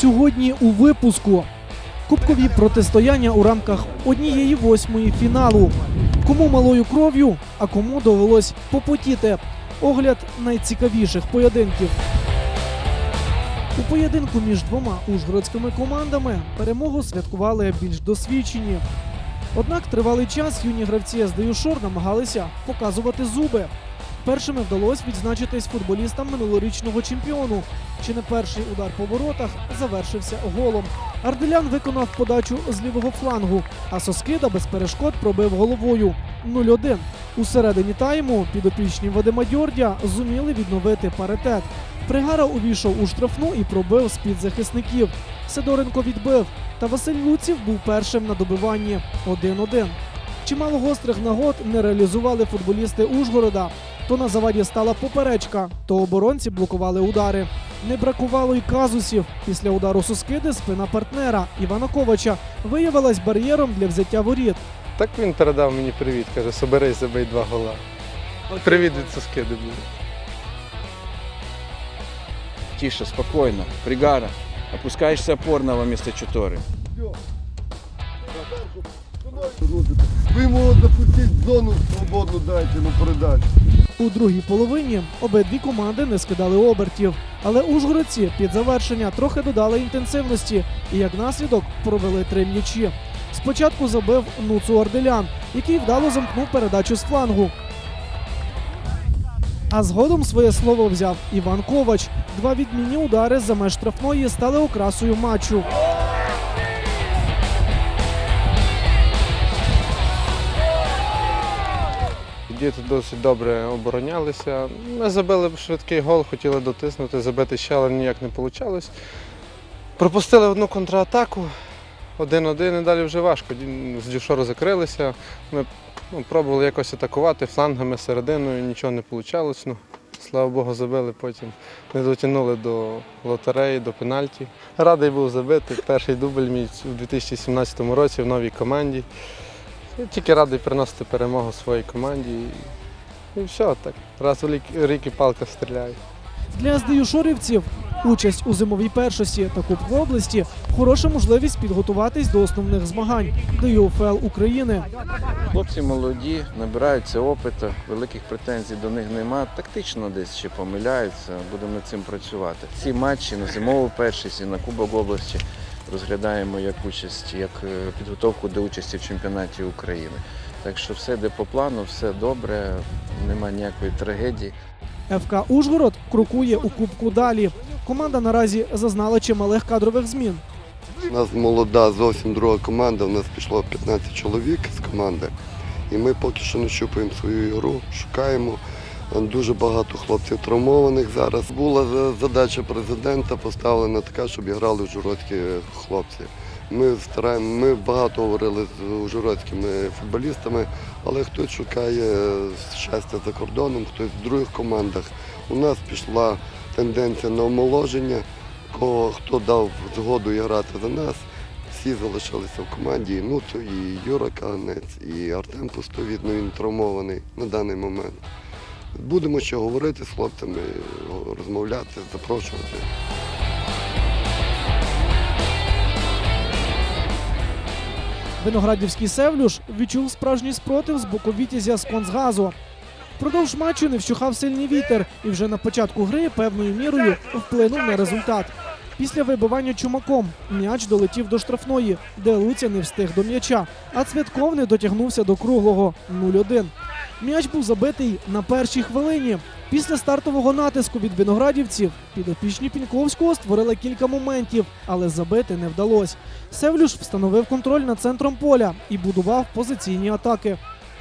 Сьогодні у випуску кубкові протистояння у рамках однієї восьмої фіналу. Кому малою кров'ю, а кому довелось попотіти. Огляд найцікавіших поєдинків. У поєдинку між двома ужгородськими командами перемогу святкували більш досвідчені. Однак тривалий час юні гравці СДЮ Шор намагалися показувати зуби. Першими вдалося відзначитись футболістам минулорічного чемпіону. Чи не перший удар по воротах завершився голом. Арделян виконав подачу з лівого флангу, а Соскида без перешкод пробив головою 0-1. У середині тайму підопічні Вадима Дьордя зуміли відновити паритет. Пригара увійшов у штрафну і пробив з-під захисників. Сидоренко відбив, та Василь Луців був першим на добиванні 1-1. Чимало гострих нагод не реалізували футболісти Ужгорода. То на заваді стала поперечка, то оборонці блокували удари. Не бракувало й казусів. Після удару Соскиди спина партнера Івана Ковача виявилась бар'єром для взяття воріт. Так він передав мені привіт, каже, соберись, забий два гола. Привіт від Соскиди був. Тише, спокойно. Пригара. Опускаешься опорного вместо чутори. Ви йому запустіть зону свободну дайте на передачу. У другій половині обидві команди не скидали обертів, але ужгородці під завершення трохи додали інтенсивності і як наслідок провели три м'ячі. Спочатку забив Нуцу Арделян, який вдало замкнув передачу з флангу. А згодом своє слово взяв Іван Ковач. Два відмінні удари за меж штрафної стали окрасою матчу. Діти досить добре оборонялися. Ми забили швидкий гол, хотіли дотиснути, забити ще, але ніяк не вийшло. Пропустили одну контратаку, один-один і далі вже важко. З дюшору закрилися. Ми ну, пробували якось атакувати флангами серединою, нічого не вийшло. Ну, слава Богу, забили потім. Не дотягнули до лотереї, до пенальті. Радий був забити. Перший дубль мій у 2017 році в новій команді. Я тільки радий приносити перемогу своїй команді. І, і все, так. Раз у рік, рік і палка стріляє. Для СДЮшорівців участь у зимовій першості та Кубку області хороша можливість підготуватись до основних змагань до ЮФЛ України. Хлопці молоді, набираються опиту, великих претензій до них нема. Тактично десь ще помиляються, будемо над цим працювати. Ці матчі на зимову першість і на Кубок області розглядаємо як участь, як е, підготовку до участі в чемпіонаті України. Так що все йде по плану, все добре, нема ніякої трагедії. ФК Ужгород крокує у Кубку далі. Команда наразі зазнала чималих кадрових змін. У нас молода, зовсім друга команда. У нас пішло 15 чоловік з команди. І ми поки що не щупаємо свою ігру, шукаємо. Дуже багато хлопців травмованих зараз. Була задача президента поставлена така, щоб грали ужгородські хлопці. Ми стараємо, ми багато говорили з ужгородськими футболістами, але хтось шукає щастя за кордоном, хтось в других командах. У нас пішла тенденція на омоложення. Кого хто дав згоду грати за нас, всі залишилися в команді. І Нуцу, і Юра Каганець, і Артем Пустовідно, він травмований на даний момент. Будемо ще говорити з хлопцями, розмовляти, запрошувати. Виноградівський Севлюш відчув справжній спротив з боку Вітязя з Концгазу. Впродовж матчу не вщухав сильний вітер і вже на початку гри певною мірою вплинув на результат. Після вибивання чумаком м'яч долетів до штрафної, де Луця не встиг до м'яча, а Цвятков не дотягнувся до круглого 0-1. М'яч був забитий на першій хвилині. Після стартового натиску від виноградівців підопічні Піньковського створили кілька моментів, але забити не вдалося. Севлюш встановив контроль над центром поля і будував позиційні атаки.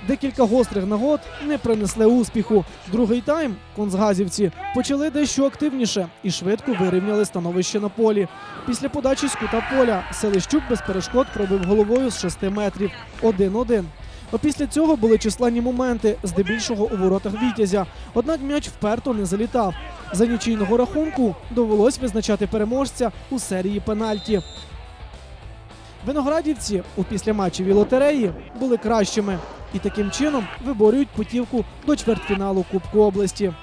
Декілька гострих нагод не принесли успіху. Другий тайм концгазівці почали дещо активніше і швидко вирівняли становище на полі. Після подачі з кута поля Селищук без перешкод пробив головою з 6 метрів 1-1. Опісля цього були численні моменти, здебільшого у воротах Вітязя. Однак м'яч вперто не залітав. За нічийного рахунку довелось визначати переможця у серії пенальті. Виноградівці у післяматчевій лотереї були кращими і таким чином виборюють путівку до чвертьфіналу Кубку області.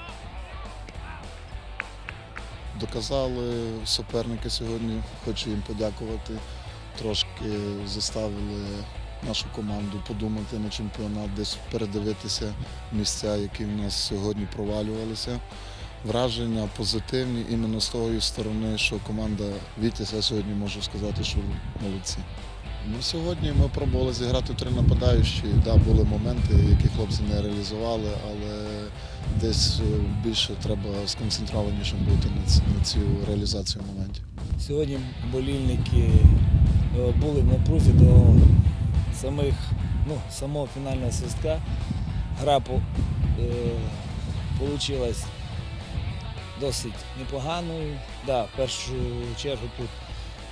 доказали суперники сьогодні. Хочу їм подякувати. Трошки заставили нашу команду подумати на чемпіонат, десь передивитися місця, які в нас сьогодні провалювалися. Враження позитивні іменно з тої сторони, що команда Вітязь, сьогодні можу сказати, що молодці. Ну, сьогодні ми пробували зіграти три нападаючі. Да, були моменти, які хлопці не реалізували, але десь е, більше треба сконцентрованішим бути на цю реалізацію моментів. Сьогодні болільники е, були в напрузі до самих, ну, самого фінального свистка. Гра по, е, получилась досить непоганою. Да, в першу чергу тут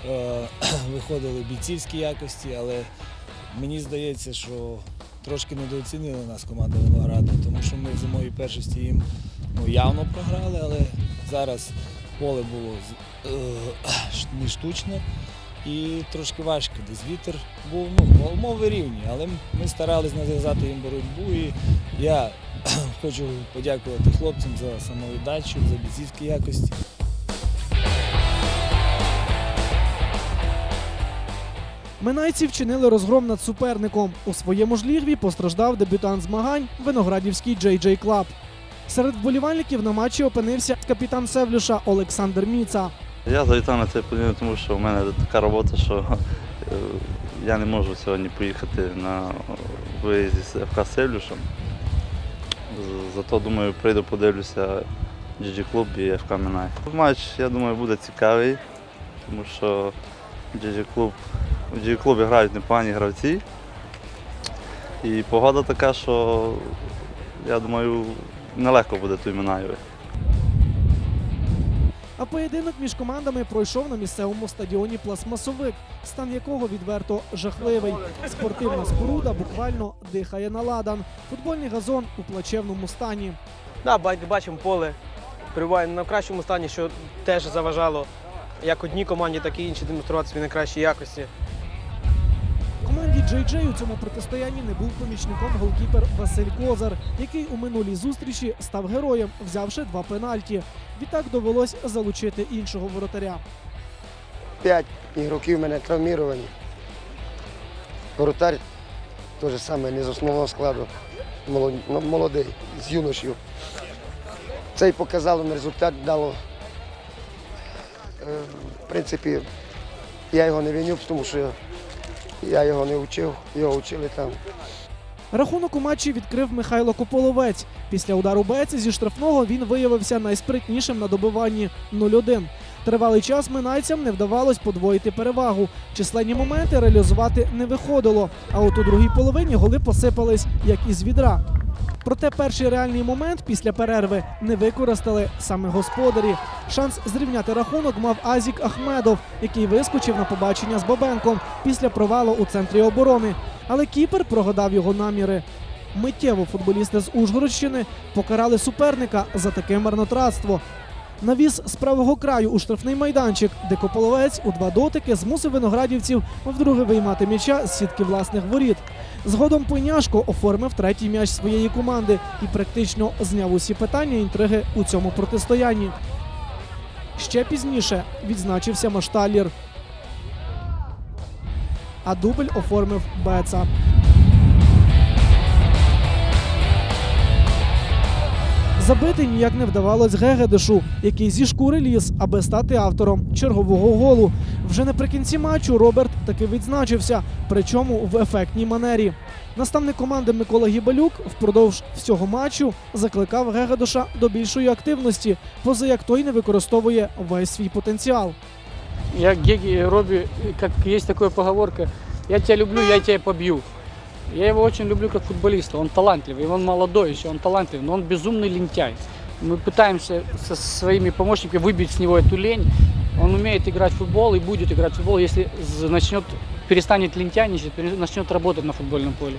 е, виходили бійцівські якості, але мені здається, що трошки недооцінили нас команда Винограду, тому що ми в зимовій першості їм ну, явно програли, але зараз поле було е, не штучне і трошки важко. Десь вітер був, ну, умови рівні, але ми старались нав'язати їм боротьбу. І я хочу подякувати хлопцям за самовіддачу, за бійцівські якості. Минайці вчинили розгром над суперником. У своєму ж лігві постраждав дебютант змагань Виноградівський Джей Джей Клаб. Серед вболівальників на матчі опинився капітан Севлюша Олександр Міца. Я завітав на цей подію, тому що в мене така робота, що е, я не можу сьогодні поїхати на виїзді з ФК Севлюшем. Зато думаю, прийду подивлюся GG клуб і ФК Минай. Матч, я думаю, буде цікавий, тому що GG клуб, в GG клубі грають непогані гравці. І погода така, що я думаю, нелегко буде той Минаєві. А поєдинок між командами пройшов на місцевому стадіоні Пластмасовик, стан якого відверто жахливий. Спортивна споруда буквально дихає на ладан. Футбольний газон у плачевному стані. Да, ба- бачимо поле. Перебуває в кращому стані, що теж заважало як одній команді, так і іншій демонструвати свої найкращі якості. Джей Джей у цьому протистоянні не був помічником голкіпер Василь Козар, який у минулій зустрічі став героєм, взявши два пенальті. Відтак довелось залучити іншого воротаря. П'ять ігроків мене травміровані. Воротар теж саме не з основного складу, ну, молодий, з юношів. Це й показало на результат дало. Е, В принципі, я його не виню, тому що я його не вчив, його вчили там. Рахунок у матчі відкрив Михайло Кополовець. Після удару Беці зі штрафного він виявився найспритнішим на добиванні 0-1. Тривалий час минайцям не вдавалось подвоїти перевагу. Численні моменти реалізувати не виходило. А от у другій половині голи посипались як із відра. Проте перший реальний момент після перерви не використали саме господарі. Шанс зрівняти рахунок мав Азік Ахмедов, який вискочив на побачення з Бабенком після провалу у центрі оборони. Але кіпер прогадав його наміри. Миттєво футболісти з Ужгородщини покарали суперника за таке марнотратство. Навіз з правого краю у штрафний майданчик, де Кополовець у два дотики змусив виноградівців вдруге виймати м'яча з сітки власних воріт. Згодом Пойняшко оформив третій м'яч своєї команди і практично зняв усі питання інтриги у цьому протистоянні. Ще пізніше відзначився Машталір. А дубль оформив Беца. Забити ніяк не вдавалось Гегедешу, який зі шкури ліз, аби стати автором чергового голу. Вже наприкінці матчу Роберт таки відзначився, причому в ефектній манері. Наставник команди Микола Гібалюк впродовж всього матчу закликав Гегедоша до більшої активності, поза як той не використовує весь свій потенціал. Я Геги Робби, как есть такая поговорка, я тебя люблю, я тебя побью. Я его очень люблю как футболиста, он талантливый, он молодой еще, он талантливый, но он безумный лентяй. Мы пытаемся со своими помощниками выбить с него эту лень. Он умеет играть в футбол и будет играть в футбол, если начнет, перестанет лентяйничать, пере- начнет работать на футбольном поле.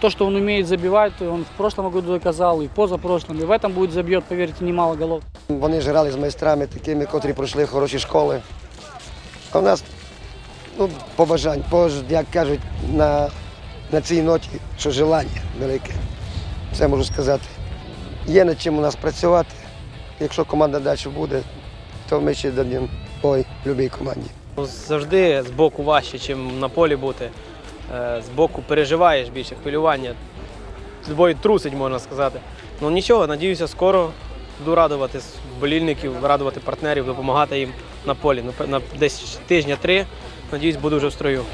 То, что он умеет забивать, он в прошлом году доказал, и позапрошлом, и в этом будет забьет, поверьте, немало голов. Вони ж грали з майстрами такими, котрі пройшли хороші школи. А в нас ну, побажань, пож, як кажуть, на, на цій ноті, що желання велике. Це можу сказати. Є над чим у нас працювати. Якщо команда далі буде, то ми ще дадемо бой любій команді. Ну, Завжди з боку важче, ніж на полі бути. Е, З боку переживаєш більше хвилювання. Тобою трусить, можна сказати. Ну нічого, надіюся, скоро буду радувати болільників, радувати партнерів, допомагати їм на полі. На десь тижня три, надіюсь, буду вже в строю.